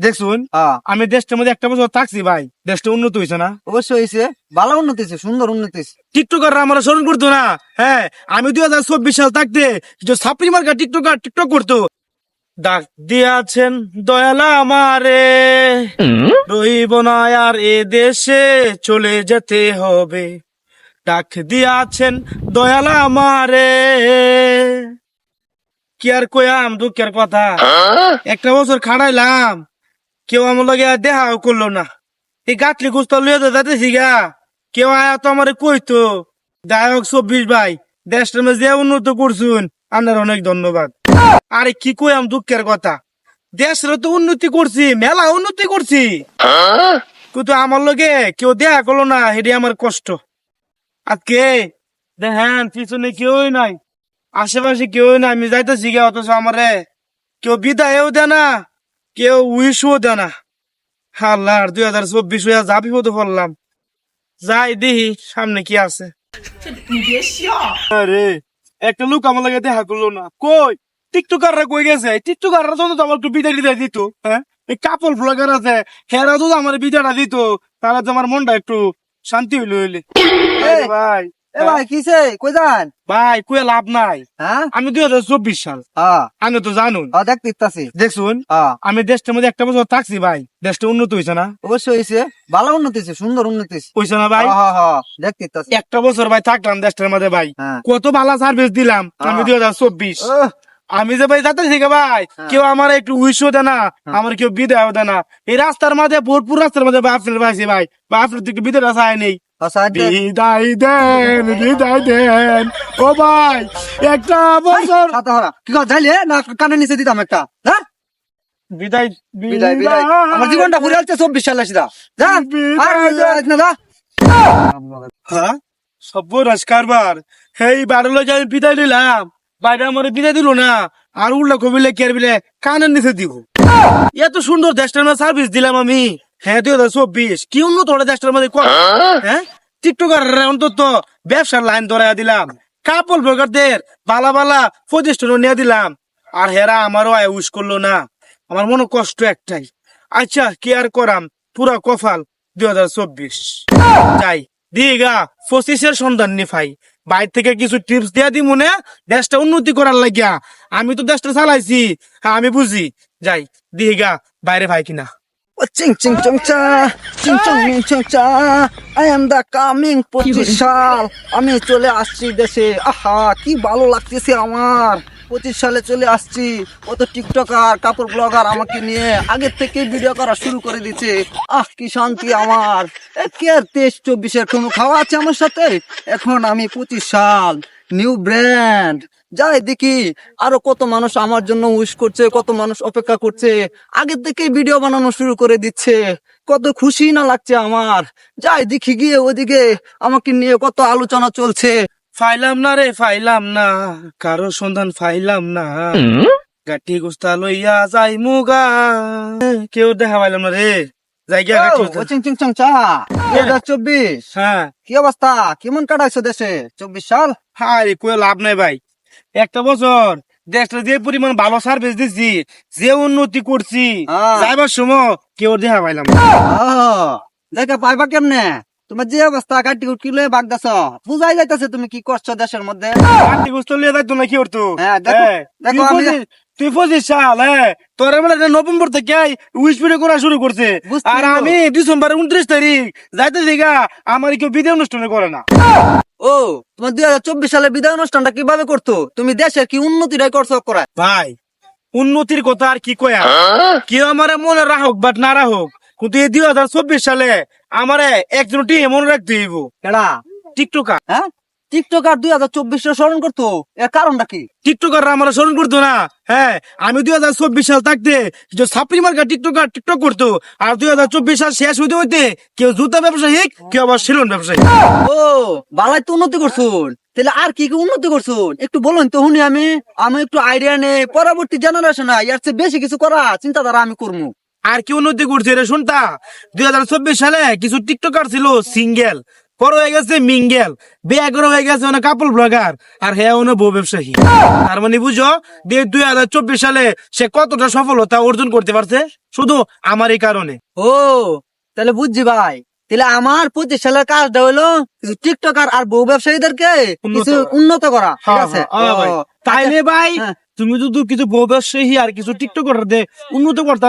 দেখছুন হ্যাঁ। আমি দেশটার মধ্যে একটা বছর থাকছি ভাই। দেশটা উন্নত হয়েছে না? অবশ্যই হয়েছে ভালো উন্নতি হয়েছে সুন্দর উন্নতি হয়েছে টিকটকাররা আমার স্মরণ করতো না। হ্যাঁ আমি দুই হাজার চব্বিশ সাল থাকতে যে সাপ্রি মার্কা টিকটকার টিকটক করতো। ডাক দিয়াছেন দয়ালা আমারে। রইব না আর এ দেশে চলে যেতে হবে। ডাক দিয়াছেন দয়ালা আমারে। কি আর কয়াম দুঃখের কথা? একটা বছর খাড়াইলাম। কেউ আমার লগে দেখাও করল না। এই গাতলি গুস্তা লইয়া তো গা। কেউ আয়া তো আমারে কইতো দায়ক চব্বিশ ভাই মধ্যে যে উন্নত করছুন, আপনার অনেক ধন্যবাদ। আরে কি কইয়াম দুঃখের কথা। দেশের তো উন্নতি করছি, মেলা উন্নতি করছি। কিন্তু আমার লগে কেউ দেখা করল না, হেডি আমার কষ্ট। আজকে দেখেন, পিছনে কেউই নাই, আশেপাশে কেউই নাই, আমি যাইতেছি গে, অথচ আমারে কেউ বিদায়ও দেয় না। কেউ উইশও দেয় না। আল্লাহ দুই হাজার চব্বিশ হইয়া যা বিপদে পড়লাম। যাই দেখি সামনে কি আছে। আরে, একটা লোক আমার লাগে দেখা করল না। কই? টিকটকাররা কই গেছে? টিকটকাররা তো আমার একটু বিদায় দিতে দিত হ্যাঁ? এই কাপল ব্লগার আছে, হেরা তো আমার বিদায়টা দিত। তাহলে তো আমার মনটা একটু শান্তি হইল হইলে। ভাই এ ভাই কিসে কই যান? ভাই কই লাভ নাই। হ্যাঁ? আমি দুই হাজার চব্বিশ সাল। হ্যাঁ। আমি তো জানুন। হ্যাঁ দেখছুন? আমি দেশটার মধ্যে একটা বছর থাকছি ভাই। দেশটা উন্নত হয়েছে না? অবশ্যই হয়েছে ভালো উন্নতি হয়েছে সুন্দর উন্নতি হয়েছে না ভাই? দেখতে একটা বছর ভাই থাকলাম দেশটার মধ্যে ভাই। কত ভালো সার্ভিস দিলাম আমি। দুই হাজার চব্বিশ। আমি যে ভাই যাতে থেকে ভাই। কেউ আমার একটু উইশও দেয় না আমার কেউ বিদায়ও দেয় না। এই রাস্তার মাঝে ভরপুর রাস্তার মাঝে ভাই আপনার ভাই। বা আপনার দিকে বিদায়টা চাই নেই। বিদায় দেন বিদায় দেন। ও ভাই একটা বছর কি যাইলে না কানে নিচে দিতাম একটা। হ্যাঁ বিদায় বিদায় বিদায়। আমার জীবনটা ঘুরে আসছে চব্বিশ সালে। না যা। হ্যাঁ? সব্যরাজ কারবার এই লোক আমি বিদায় দিলাম বাইরে আমার বিদায় দিল না। আর উল্টা কবিলে কের বিলে কানের নিচে দিব। এত সুন্দর দেশটার সার্ভিস দিলাম আমি। হ্যাঁ চব্বিশ। কি উন্নত হলে দেশটার মধ্যে? হ্যাঁ? টিকটকার অন্তত ব্যবসার লাইন ধরাইয়া দিলাম। কাপল ব্লগারদের বালা বালা প্রতিষ্ঠান নিয়ে দিলাম। আর হেরা আমারও আয় করল না। আমার মনে কষ্ট একটাই। আচ্ছা কি আর করাম? পুরা কফাল দুই হাজার চব্বিশ। যাই দিগা পঁচিশের সন্ধান নি ভাই বাইর থেকে কিছু টিপস দিয়া দি মনে। দেশটা উন্নতি করার লাগিয়া। আমি তো দেশটা চালাইছি হ্যাঁ আমি বুঝি। যাই দিগা বাইরে ভাই কিনা। ও ching chong cha, ching chong চং চা আই এম দা কামিং পঁচিশ সাল আমি চলে আসছি দেশে আহা কি ভালো লাগতেছে আমার পঁচিশ সালে চলে আসছি। কত টিকটকার, কাপড় ব্লগার আমাকে নিয়ে আগের থেকে ভিডিও করা শুরু করে দিচ্ছে আহ, কি শান্তি আমার। কি আর তেইশ চব্বিশের কোনো খাওয়া আছে আমার সাথে? এখন আমি পঁচিশ সাল। নিউ ব্র্যান্ড যাই দেখি, আরও কত মানুষ আমার জন্য উইশ করছে, কত মানুষ অপেক্ষা করছে। আগের থেকে ভিডিও বানানো শুরু করে দিচ্ছে। কত খুশি না লাগছে আমার। যাই দেখি গিয়ে ওদিকে আমাকে নিয়ে কত আলোচনা চলছে। ফাইলাম না রে ফাইলাম না কারও সন্ধান ফাইলাম না। গাটি গুস্তা লইয়া যাই মুগা কেউ দেখা পাইলাম না রে। হাজার চব্বিশ। হ্যাঁ। কি অবস্থা? কেমন কাটাইছো দেশে? চব্বিশ সাল? হাই কই লাভ নাই ভাই। একটা বছর দেশটা যে পরিমাণ ভালো সার্ভিস দিচ্ছি যে উন্নতি করছি হ্যাঁ। যাইবার সময় কেউ দেখা পাইলাম না। দেখা পাইবা কেমনে? তোমার যে অবস্থা কাটি উটকি লয়ে বাগদাছ বুঝাই যাইতাছে তুমি কি করছ দেশের মধ্যে? গাটি গুস্তা লইয়া যাইতো না কি করতো? হ্যাঁ, দেখো- হ্যাঁ, দেখো আমি- তুই পঁচিশ সাল হ্যাঁ। তোর মানে নভেম্বর থেকে উইশ করা শুরু করছে। আর আমি ডিসেম্বর উনত্রিশ তারিখ যাইতে দিঘা আমার কেউ বিদায় অনুষ্ঠানে করে না। ও তোমার দুই হাজার চব্বিশ সালে বিদায় অনুষ্ঠানটা কীভাবে করতো? তুমি দেশের কি উন্নতিটাই করছ করা ভাই উন্নতির কথা আর কি কয়া? কেউ আমার মনে রাখুক বাট না রাখুক কিন্তু এই দুই হাজার চব্বিশ সালে। আমারে একজন টিম মনে রাখতে হইব। কেডা? টিকটকার। হ্যাঁ? টিকটকার দুই হাজার চব্বিশ স্মরণ করতো? এর কারণটা কি? টিকটকার আমার স্মরণ করতো না। হ্যাঁ আমি দুই হাজার চব্বিশ সাল থাকতে যে সাপ্রি মার্কা টিকটকার টিকটক করতো আর দুই হাজার চব্বিশ সাল শেষ হইতে হইতে কেউ জুতা ব্যবসায়িক কেউ আবার সেলুন ব্যবসায়ী ও বালাই তো উন্নতি করছুন। তাহলে আর কি কি উন্নতি করছুন? একটু বলুন তো শুনি আমি। আমি একটু আইডিয়া নেই। পরবর্তী জেনারেশন ইয়ার চেয়ে বেশি কিছু করা চিন্তাধারা আমি করব আর কি উন্নতি করছে রে শুনতা? দুই হাজার চব্বিশ সালে কিছু টিকটকার ছিল সিঙ্গেল। পর হয়ে গেছে মিঙ্গেল। বিয়ে করে হয়ে গেছে অনেক কাপল ব্লগার আর হ্যাঁ অনেক বউ ব্যবসায়ী। তার মানে বুঝো দিয়ে দুই হাজার চব্বিশ সালে সে কতটা সফলতা অর্জন করতে পারছে? শুধু আমার এই কারণে। ও তাহলে বুঝছি ভাই। তাহলে আমার পঁচিশ সালের কাজটা হলো কিছু টিকটকার আর বউ ব্যবসায়ীদেরকে উন্নত কিছু করা। উন্নত করা ঠিক হ্যাঁ, আছে? হ্যাঁ, হ্যাঁ তাইলে ভাই হ্যাঁ। তুমি যদি কিছু ব্যবসায়ী আর কিছু টিকটক করে দে উন্নত করতে।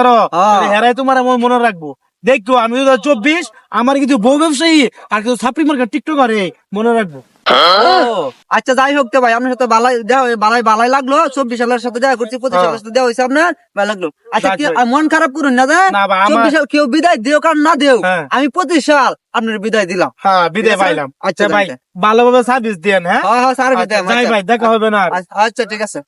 হেরাই তোমার আমার মনে রাখব দেখো আমি দু চব্বিশ আমার কিছু বউ ব্যবসায়ী আর কিছু ছাপড়ি মার্কেট টিকটক করে মনে রাখব আচ্ছা যাই হোক তো ভাই আপনার সাথে বালাই দেওয়া বালাই বালাই লাগল চব্বিশ সালের সাথে দেখা করছি পঁচিশ হ্যাঁ। সালের সাথে দেওয়া হয়েছে আপনার ভালো লাগল আচ্ছা কি ভাই। মন খারাপ করুন না ভাই, চব্বিশ সাল কেউ বিদায় দিও কার না দেও হ্যাঁ। আমি পঁচিশ সাল আপনার বিদায় দিলাম হ্যাঁ বিদায় পাইলাম আচ্ছা, আচ্ছা ভাই আচ্ছা। ভালোভাবে সার্ভিস দেন হ্যাঁ হ্যাঁ হ্যাঁ স্যার আচ্ছা, বিদায় যাই ভাই দেখা হবে না আচ্ছা, আচ্ছা ঠিক আছে.